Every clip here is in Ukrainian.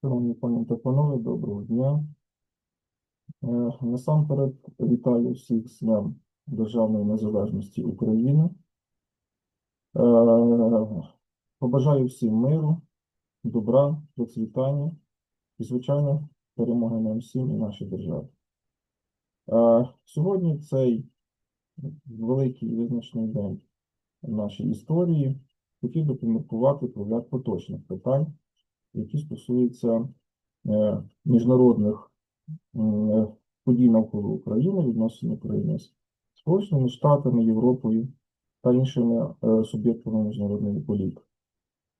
Шановні пані та панове, доброго дня. Е, Насамперед вітаю всіх з Державної незалежності України. Е, Побажаю всім миру, добра, процвітання і, звичайно, перемоги нам всім і нашій державі. Е, Сьогодні цей великий визначний день в нашій історії. Хотів би поміркувати про ряд поточних питань, які стосуються е, міжнародних подій навколо України, відносин України з Сполученими Штатами, Європою та іншими е, суб'єктами міжнародної політики.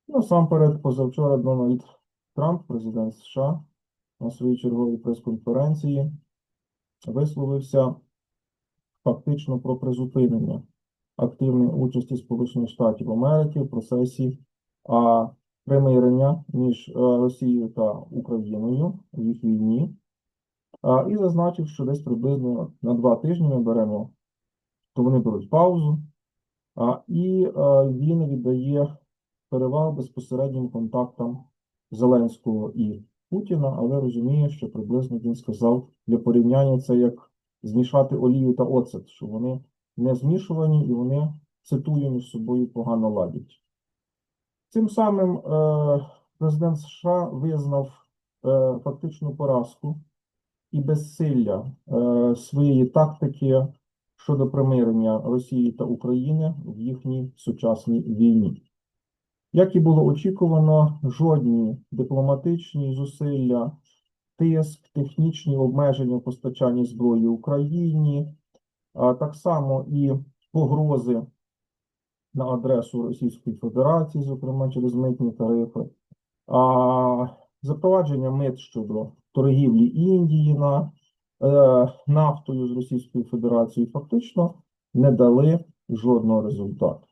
Насамперед, позавчора Дональд Трамп, президент США, на своїй черговій прес-конференції висловився фактично про призупинення активної участі Сполучених Штатів Америки в процесі а, примирення між е, Росією та Україною в їх війні, і зазначив, що десь приблизно на два тижні ми беремо, то вони беруть паузу, і е, він віддає перевагу безпосереднім контактам Зеленського і Путіна, але розуміє, що приблизно він сказав для порівняння це як змішати олію та оцет, що вони не змішувані і вони, цитую, між собою погано ладять. Цим самим е, президент США визнав е, фактичну поразку і безсилля е, своєї тактики щодо примирення Росії та України в їхній сучасній війні. Як і було очікувано, жодні дипломатичні зусилля, тиск, технічні обмеження в постачанні зброї Україні, а так само і погрози на адресу Російської Федерації, зокрема через митні тарифи, а запровадження мит щодо торгівлі Індії на е, нафтою з Російською Федерацією фактично не дали жодного результату.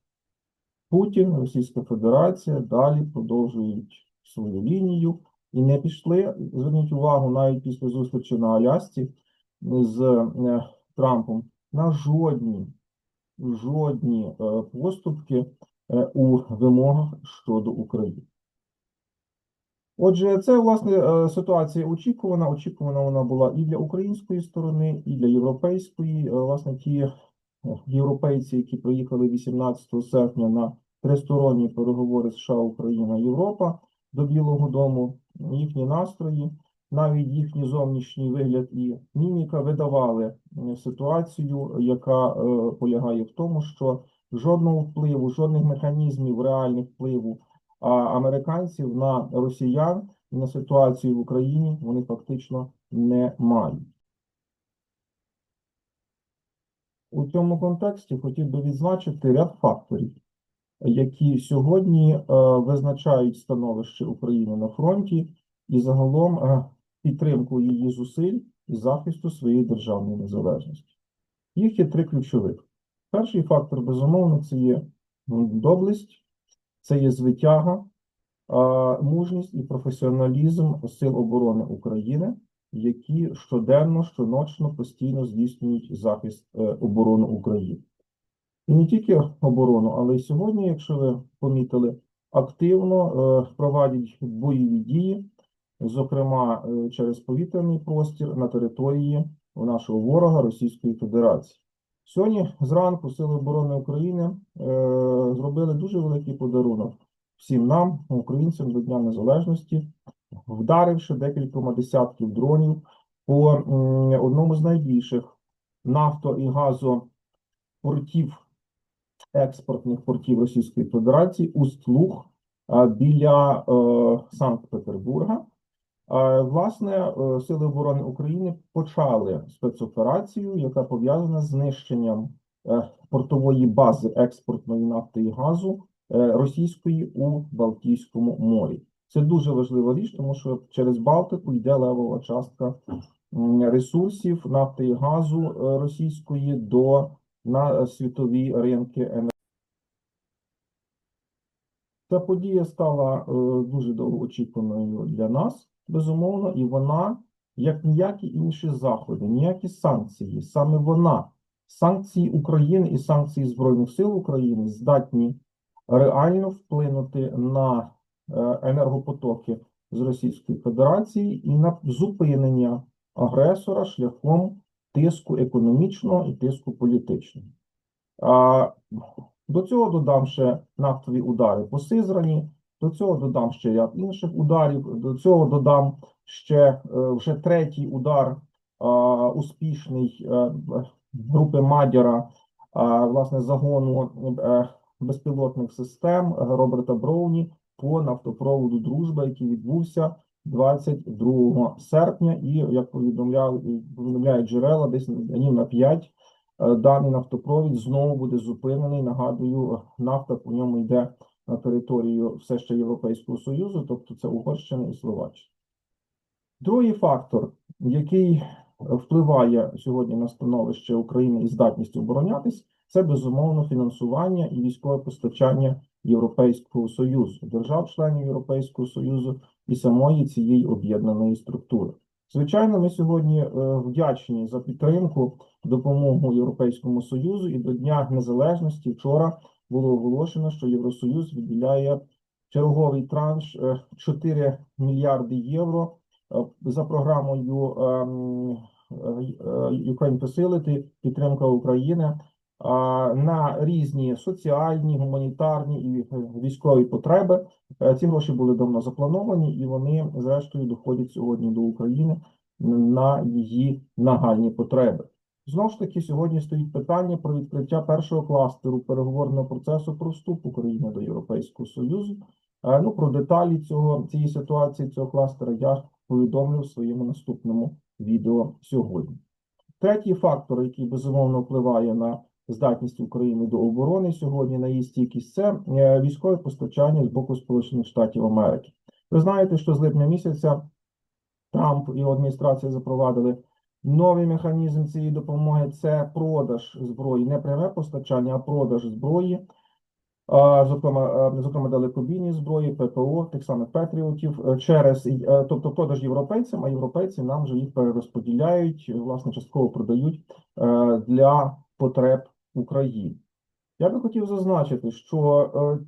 Путін, Російська Федерація далі продовжують свою лінію і не пішли. Зверніть увагу, навіть після зустрічі на Алясці з е, Трампом на жодні, жодні е, поступки е, у вимогах щодо України. Отже, це власне е, ситуація очікувана. Очікувана вона була і для української сторони, і для європейської. Власне, ті європейці, які приїхали 18 серпня на тристоронні переговори США, Україна, Європа до Білого Дому, їхні настрої, навіть їхній зовнішній вигляд і міміка видавали е, ситуацію, яка е, полягає в тому, що жодного впливу, жодних механізмів реальних впливу американців на росіян і на ситуацію в Україні вони фактично не мають. У цьому контексті хотів би відзначити ряд факторів, які сьогодні е, визначають становище України на фронті і загалом підтримку її зусиль і захисту своєї державної незалежності. Їх є три ключових. Перший фактор, безумовно, це є доблесть, це є звитяга, мужність і професіоналізм Сил оборони України, які щоденно, щоночно постійно здійснюють захист е, оборони України. І не тільки оборону, але й сьогодні, якщо ви помітили, активно е, проводять бойові дії, зокрема е, через повітряний простір на території нашого ворога Російської Федерації. Сьогодні зранку Сили оборони України е, зробили дуже великий подарунок всім нам, українцям, до Дня Незалежності, вдаривши декількома десятків дронів по одному з найбільших нафто- і газопортів, експортних портів Російської Федерації Усть-Луг біля е, Санкт-Петербурга. Е, Власне, е, Сили оборони України почали спецоперацію, яка пов'язана з знищенням е, портової бази експортної нафти і газу російської у Балтійському морі. Це дуже важлива річ, тому що через Балтику йде левова частка ресурсів нафти і газу російської до на світові ринки енергії. Ця подія стала дуже довгоочікуваною для нас, безумовно, і вона, як ніякі інші заходи, ніякі санкції, саме вона, санкції України і санкції Збройних сил України здатні реально вплинути на е, енергопотоки з Російської Федерації і на зупинення агресора шляхом тиску економічного і тиску політичного. До цього додам ще нафтові удари по Сизрані, до цього додам ще ряд інших ударів, до цього додам ще е, вже третій удар успішний е, групи Мадяра, власне, загону е, безпілотних систем Роберта Броуні по нафтопроводу Дружба, який відбувся 22 серпня, і як повідомляли повідомляють джерела, десь днів на 5 е, даний нафтопровід знову буде зупинений. Нагадую, нафта по ньому йде на територію все ще Європейського Союзу, тобто це Угорщина і Словаччина. Другий фактор, який впливає сьогодні на становище України і здатність оборонятись, це безумовно фінансування і військове постачання Європейського Союзу, держав-членів Європейського Союзу і самої цієї об'єднаної структури. Звичайно, ми сьогодні е, вдячні за підтримку, допомогу Європейському Союзу, і до Дня Незалежності вчора було оголошено, що Євросоюз виділяє черговий транш е, 4 мільярди євро е, за програмою ем, е, е, Ukraine Facility, підтримка України на різні соціальні, гуманітарні і е, військові потреби. Е, Ці гроші були давно заплановані, і вони, зрештою, доходять сьогодні до України на її нагальні потреби. Знову ж таки, сьогодні стоїть питання про відкриття першого кластеру переговорного процесу про вступ України до Європейського Союзу. Е, Ну, про деталі цього цієї ситуації, цього кластера я повідомлю в своєму наступному відео сьогодні. Третій фактор, який безумовно впливає на здатність України до оборони сьогодні, на її стійкість, це е, військове постачання з боку Сполучених Штатів Америки. Ви знаєте, що з липня місяця Трамп і адміністрація запровадили новий механізм цієї допомоги. Це продаж зброї, не пряме постачання, а продаж зброї. Зокрема, зокрема, далекобійні зброї, ППО, тих самих Петріотів, е, через е, тобто продаж європейцям, а європейці нам вже їх перерозподіляють, власне, частково продають е, для потреб України. Я би хотів зазначити, що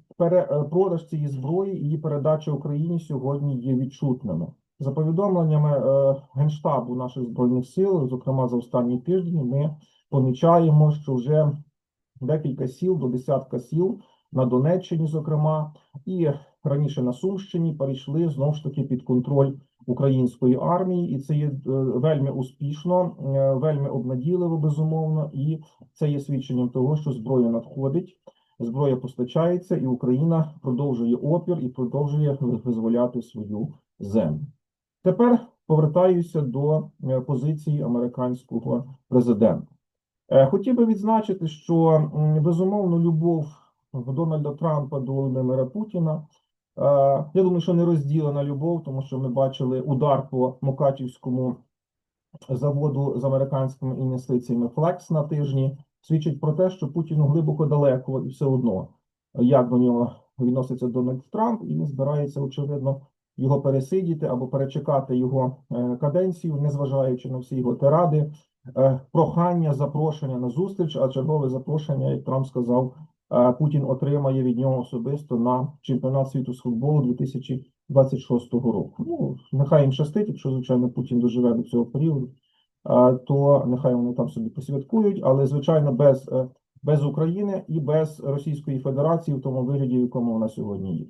продаж цієї зброї і її передача Україні сьогодні є відчутними. За повідомленнями е, Генштабу наших збройних сил, зокрема за останній тиждень, ми помічаємо, що вже декілька сіл до десятка сіл на Донеччині, зокрема, і раніше на Сумщині перейшли знову ж таки під контроль української армії, і це є е, вельми успішно, е, вельми обнадійливо, безумовно, і це є свідченням того, що зброя надходить, зброя постачається, і Україна продовжує опір і продовжує визволяти свою землю. Тепер повертаюся до е, позиції американського президента. Е, Хотів би відзначити, що безумовно любов Дональда Трампа до Володимира Путіна. е, Я думаю, що не розділена любов, тому що ми бачили удар по Мукачівському заводу з американськими інвестиціями Флекс на тижні. Свідчить про те, що Путіну глибоко далеко і все одно, як до нього відноситься Дональд Трамп, і він збирається, очевидно, його пересидіти або перечекати його е, каденцію, незважаючи на всі його тиради, е, прохання, запрошення на зустріч, а чергове запрошення, як Трамп сказав, е, Путін отримає від нього особисто на чемпіонат світу з футболу 2026 року. Ну, нехай їм щастить, якщо, звичайно, Путін доживе до цього періоду, то нехай вони там собі посвяткують, але, звичайно, без, без України і без Російської Федерації в тому вигляді, в якому вона сьогодні є.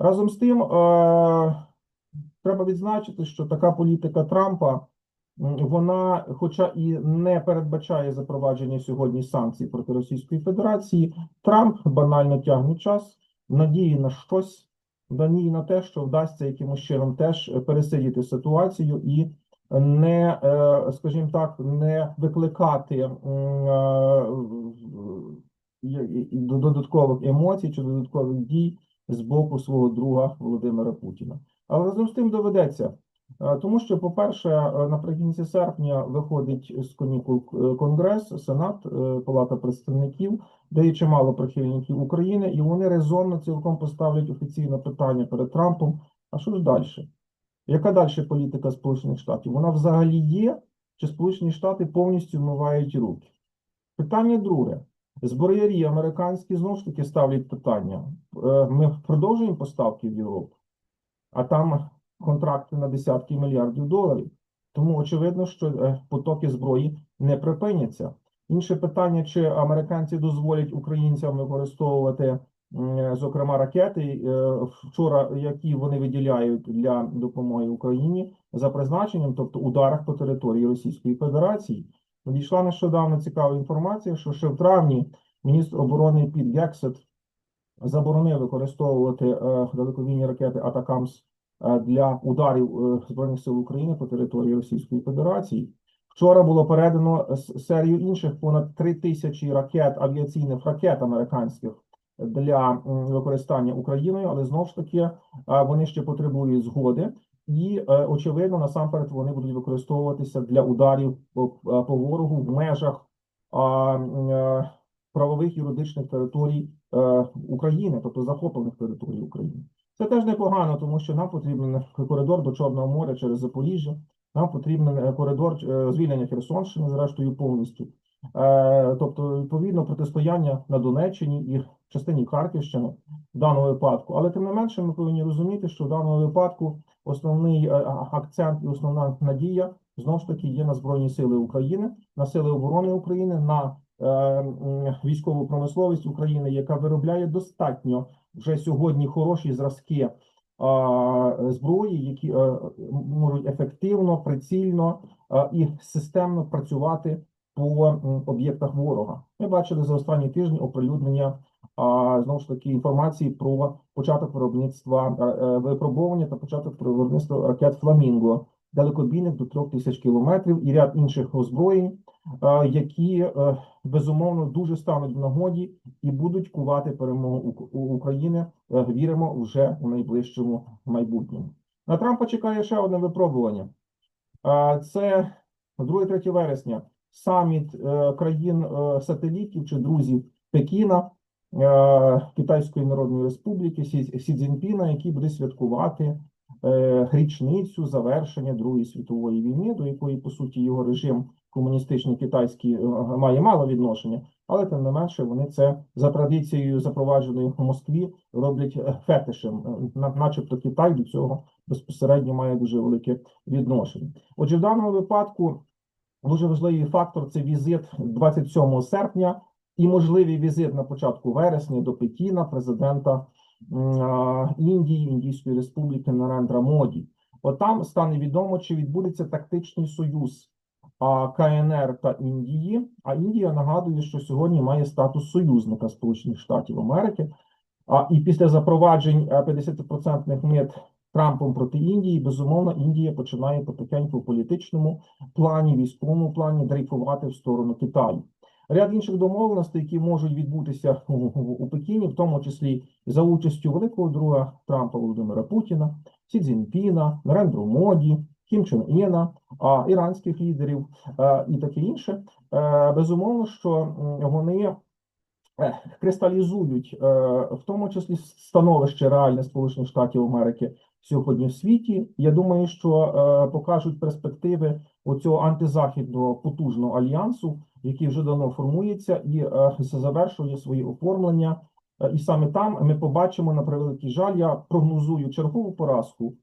Разом з тим, е, треба відзначити, що така політика Трампа, вона, хоча і не передбачає запровадження сьогодні санкцій проти Російської Федерації, Трамп банально тягне час, надії на щось, надії на те, що вдасться якимось чином теж пересидіти ситуацію і не, е, скажімо так, не викликати е, додаткових емоцій чи додаткових дій з боку свого друга Володимира Путіна. Але разом з тим доведеться, е, тому що, по-перше, е, наприкінці серпня виходить з канікул е, Конгрес, Сенат, Палата представників, де є чимало прихильників України, і вони резонно цілком поставлять офіційне питання перед Трампом. А що ж далі? Яка далі політика Сполучених Штатів? Вона взагалі є, чи Сполучені Штати повністю вмивають руки? Питання друге. Зброярі американські знову ж таки ставлять питання. Е, Ми продовжуємо поставки в Європу, а там контракти на десятки мільярдів доларів. Тому очевидно, що е, потоки зброї не припиняться. Інше питання, чи американці дозволять українцям використовувати, зокрема, ракети, е, вчора, які вони виділяють для допомоги Україні за призначенням, тобто ударах по території Російської Федерації. Надійшла нещодавно цікава інформація, що ще в травні міністр оборони Піт Гексет заборонив використовувати е, далекобійні ракети Атакамс е, для ударів е, Збройних сил України по території Російської Федерації. Вчора було передано серію інших понад 3 тисячі ракет, авіаційних ракет американських для використання Україною, але знову ж таки вони ще потребують згоди. І е, очевидно, насамперед вони будуть використовуватися для ударів по, е, ворогу в межах е, правових юридичних територій України, тобто захоплених територій України. Це теж непогано, тому що нам потрібен коридор до Чорного моря через Запоріжжя, нам потрібен коридор звільнення Херсонщини, зрештою, повністю. Е, Тобто, відповідно, протистояння на Донеччині і частині Харківщини в даному випадку. Але тим не менше, ми повинні розуміти, що в даному випадку основний е, акцент і основна надія знову ж таки є на Збройні Сили України, на Сили оборони України, на е, військову промисловість України, яка виробляє достатньо вже сьогодні хороші зразки зброї, які можуть ефективно, прицільно і системно працювати по об'єктах ворога. Ми бачили за останні тижні оприлюднення а, знову ж таки інформації про початок виробництва е, е, випробовування та початок виробництва ракет Фламінго, далекобійних до трьох тисяч кілометрів і ряд інших озброєнь, е, які безумовно дуже стануть в нагоді і будуть кувати перемогу України. Віримо вже у найближчому майбутньому. На Трампа чекає ще одне випробування. Це 2-3 вересня саміт е, країн е, сателітів чи друзів Пекіна, е, Китайської Народної Республіки, Сі Цзіньпіна, який буде святкувати річницю завершення Другої світової війни, до якої по суті його режим комуністичний китайський має мало відношення, але тим не менше вони це за традицією запровадженою в Москві роблять фетишем, начебто Китай до цього безпосередньо має дуже велике відношення. Отже, в даному випадку дуже важливий фактор це візит 27 серпня і можливий візит на початку вересня до Пекіна президента Індії, Індійської Республіки Нарендра Моді. От там стане відомо, чи відбудеться тактичний союз КНР та Індії. А Індія нагадує, що сьогодні має статус союзника Сполучених Штатів Америки. А і після запроваджень е, 50% мит Трампом проти Індії, безумовно, Індія починає потихеньку в політичному плані, військовому плані дрейфувати в сторону Китаю. Ряд інших домовленостей, які можуть відбутися у, Пекіні, в тому числі за участю великого друга Трампа Володимира Путіна, Сі Цзіньпіна, Нарендру Моді, Кім Чен Іна, а, іранських лідерів а, і таке інше. Е, безумовно, що вони е, кристалізують, е, в тому числі становище реальне Сполучених Штатів Америки сьогодні в світі. Я думаю, що е, покажуть перспективи оцього антизахідного потужного альянсу, який вже давно формується і е, завершує свої оформлення. Е, І саме там ми побачимо на превеликий жаль. Я прогнозую чергову поразку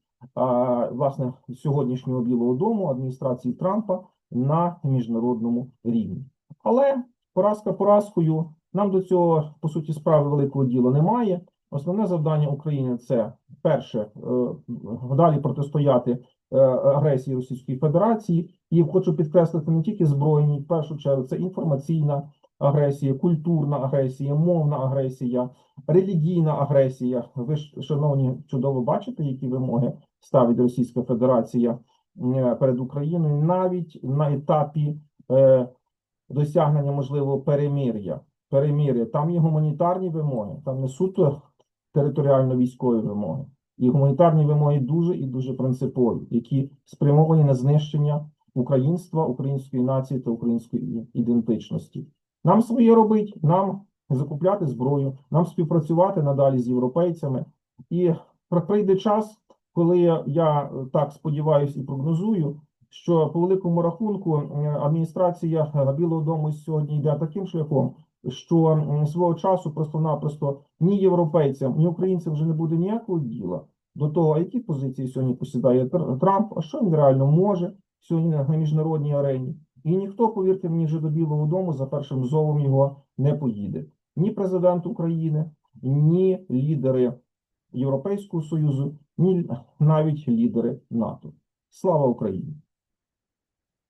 власне сьогоднішнього Білого Дому адміністрації Трампа на міжнародному рівні. Але поразка поразкою нам до цього по суті справи великого діла немає. Основне завдання України це перше е, далі протистояти е, агресії Російської Федерації, і хочу підкреслити не тільки збройні, в першу чергу це інформаційна агресія, культурна агресія, мовна агресія, релігійна агресія. Ви ж, шановні, чудово бачите, які вимоги ставить Російська Федерація е, перед Україною, навіть на етапі е, досягнення можливого перемир'я. Перемир'я. Там є гуманітарні вимоги, там не суто територіально-військові вимоги. І гуманітарні вимоги дуже і дуже принципові, які спрямовані на знищення українства, української нації та української ідентичності. Нам своє робить, нам закупляти зброю, нам співпрацювати надалі з європейцями. І при- прийде час, коли я, так сподіваюся і прогнозую, що по великому рахунку адміністрація Білого Дому сьогодні йде таким шляхом, що свого часу просто-напросто ні європейцям, ні українцям вже не буде ніякого діла до того, які позиції сьогодні посідає Трамп, а що він реально може сьогодні на міжнародній арені. І ніхто, повірте мені, вже до Білого Дому за першим зовом його не поїде. Ні президент України, ні лідери Європейського Союзу, ні навіть лідери НАТО. Слава Україні!